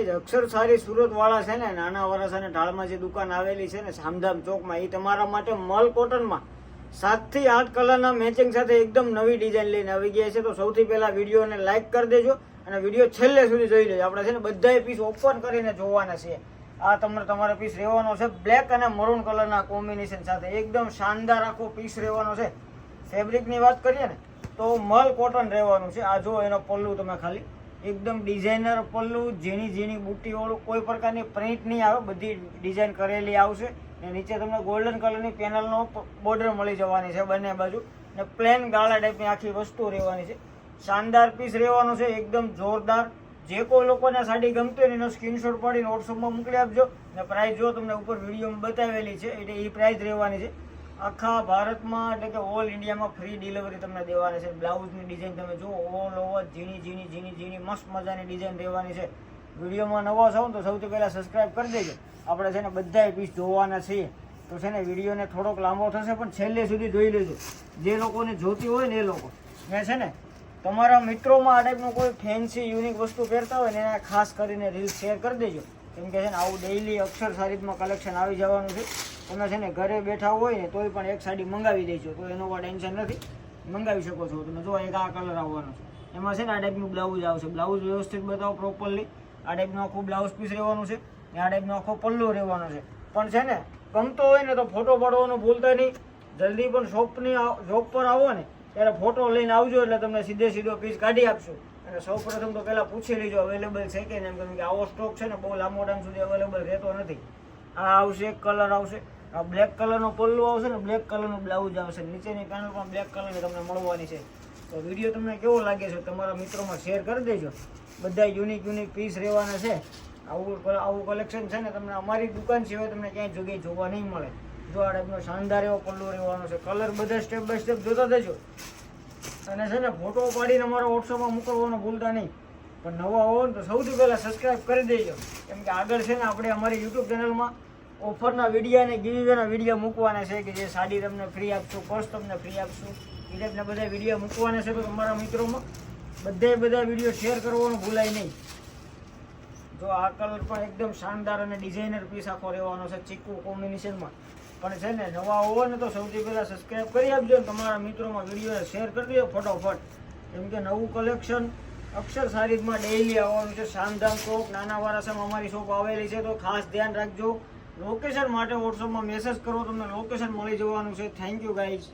કઈ અક્ષર સારી સુરત વાળા છે ને, નાના વરસ અને ઢાળમાં જે દુકાન આવેલી છે ને સામધામ ચોકમાં એ તમારા માટે મલ કોટનમાં સાતથી આઠ કલરના મેચિંગ સાથે એકદમ નવી ડિઝાઇન લઈને આવી ગયા છે. તો સૌથી પહેલા વિડીયોને લાઈક કરી દેજો અને વીડિયો છેલ્લે સુધી જોઈ લેજો. આપણે છે ને બધાય પીસ ઓપન કરીને જોવાના છે આ તમને તમારો પીસ રહેવાનો છે બ્લેક અને મરૂન કલરના કોમ્બિનેશન સાથે. એકદમ શાનદાર આખો પીસ રહેવાનો છે. ફેબ્રિકની વાત કરીએ ને, તો મલ કોટન રહેવાનું છે. આ જો એનો પલ્લું તમે ખાલી એકદમ ડિઝાઇનર પલ્લું, ઝીણી ઝીણી બુટ્ટીવાળું, કોઈ પ્રકારની પ્રિન્ટ નહીં આવે, બધી ડિઝાઇન કરેલી આવશે. ને નીચે તમને ગોલ્ડન કલરની પેનલનો બોર્ડર મળી જવાની છે બંને બાજુ. ને પ્લેન ગાળા ટાઈપની આખી વસ્તુ રહેવાની છે. શાનદાર પીસ રહેવાનો છે, એકદમ જોરદાર. જે કોઈ લોકોને સાડી ગમતી હોય એનો સ્ક્રીનશોટ પાડીને વોટ્સઅપમાં મોકલી આપજો. ને પ્રાઇસ જો તમને ઉપર વિડીયોમાં બતાવેલી છે, એટલે એ પ્રાઇસ રહેવાની છે. આખા ભારતમાં એટલે કે ઓલ ઇન્ડિયામાં ફ્રી ડિલિવરી તમને દેવાની છે. બ્લાઉઝની ડિઝાઇન તમે જુઓ ઓલ ઓવર ઝીણી ઝીણી ઝીણી ઝીણી, મસ્ત મજાની ડિઝાઇન રહેવાની છે. વિડીયોમાં નવા છો તો સૌથી પહેલાં સબસ્ક્રાઇબ કરી દેજો. આપણે છે ને બધાય પીસ જોવાના છીએ. તો છે ને વિડીયોને થોડોક લાંબો થશે, પણ છેલ્લે સુધી જોઈ લેજો. જે લોકોને જોતી હોય ને એ લોકો. મેં છે ને તમારા મિત્રોમાં આ ટાઈપનું કોઈ ફેન્સી યુનિક વસ્તુ પહેરતા હોય ને એને ખાસ કરીને રીલ શેર કરી દેજો. કેમ કે છે ને આવું ડેઈલી અક્ષર સારીમાં કલેક્શન આવી જવાનું છે. તમે છે ને ઘરે બેઠા હોય ને તોય પણ એક સાડી મંગાવી દેજો. તો એનો કોઈ ટેન્શન નથી. મંગાવી શકો છો. તમે જો એક આ કલર આવવાનો છે. એમાં છે ને આ ટાઈપનું બ્લાઉઝ આવશે. બ્લાઉઝ વ્યવસ્થિત બતાવો પ્રોપરલી આ ટાઈપનું આખું બ્લાઉઝ પીસ રહેવાનું છે. ને આ ટાઈપનો આખો પલ્લો રહેવાનો છે. પણ છે ને, ગમતો હોય ને તો ફોટો પાડવાનું ભૂલતા નહીં. જલ્દી પણ શોપની શોપ પર આવો ને, ત્યારે ફોટો લઈને આવજો એટલે તમને સીધે સીધો પીસ કાઢી આપશું. અને સૌ પ્રથમ તો પહેલાં પૂછી લેજો અવેલેબલ છે કે કેમ કે આવો સ્ટોક છે ને બહુ લાંબો ટાઈમ સુધી અવેલેબલ રહેતો નથી. આ આવશે કલર આવશે. આ બ્લેક કલરનો પલ્લુ આવશે ને બ્લેક કલરનું બ્લાઉઝ આવશે. નીચેની પેનલ પણ બ્લેક કલરની તમને મળવાની છે. તો વીડિયો તમને કેવો લાગે છે તમારા મિત્રોમાં શેર કરી દેજો. બધા યુનિક યુનિક પીસ રહેવાના છે. આવું આવું કલેક્શન છે ને તમને અમારી દુકાન સિવાય તમને ક્યાંય જગ્યાએ જોવા નહીં મળે. જો આ ટાઈપનો શાનદાર એવો પલ્લો રહેવાનો છે. કલર બધા સ્ટેપ બાય સ્ટેપ જોતા દેજો અને છે ને ફોટો પાડીને અમારા વોટ્સઅપમાં મોકલવાનું ભૂલતા નહીં. પણ નવા હોવ ને તો સૌથી પહેલાં સબસ્ક્રાઈબ કરી દેજો. કેમ કે આગળ છે ને આપણે અમારી યુટ્યુબ ચેનલમાં ઓફરના વિડીયા અને ગીવીવેના વીડિયો મૂકવાના છે કે જે સાડી તમને ફ્રી આપશું પર્સ તમને ફ્રી આપશું. એ રીતના બધા વીડિયો મૂકવાના છે તો તમારા મિત્રોમાં બધે બધા વીડિયો શેર કરવાનું ભૂલાય નહીં. જો આ કલર પણ એકદમ શાનદાર અને ડિઝાઇનર પીસ આખો રહેવાનો છે ચીકુ કોમ્બિનેશનમાં પણ છે ને, નવા હોવો ને તો સૌથી પહેલાં સબસ્ક્રાઈબ કરી આપજો ને તમારા મિત્રોમાં વીડિયો શેર કરી દો ફટોફટ. કેમ કે નવું કલેક્શન અક્ષર સારીઝમાં ડેઈલી આવવાનું છે. શાનદાર શોપ નાના વારાસામાં અમારી શોપ આવેલી છે તો ખાસ ધ્યાન રાખજો. લોકેશન માટે વોટ્સઅપમાં મેસેજ કરો તમને લોકેશન મળી જવાનું છે. Thank you guys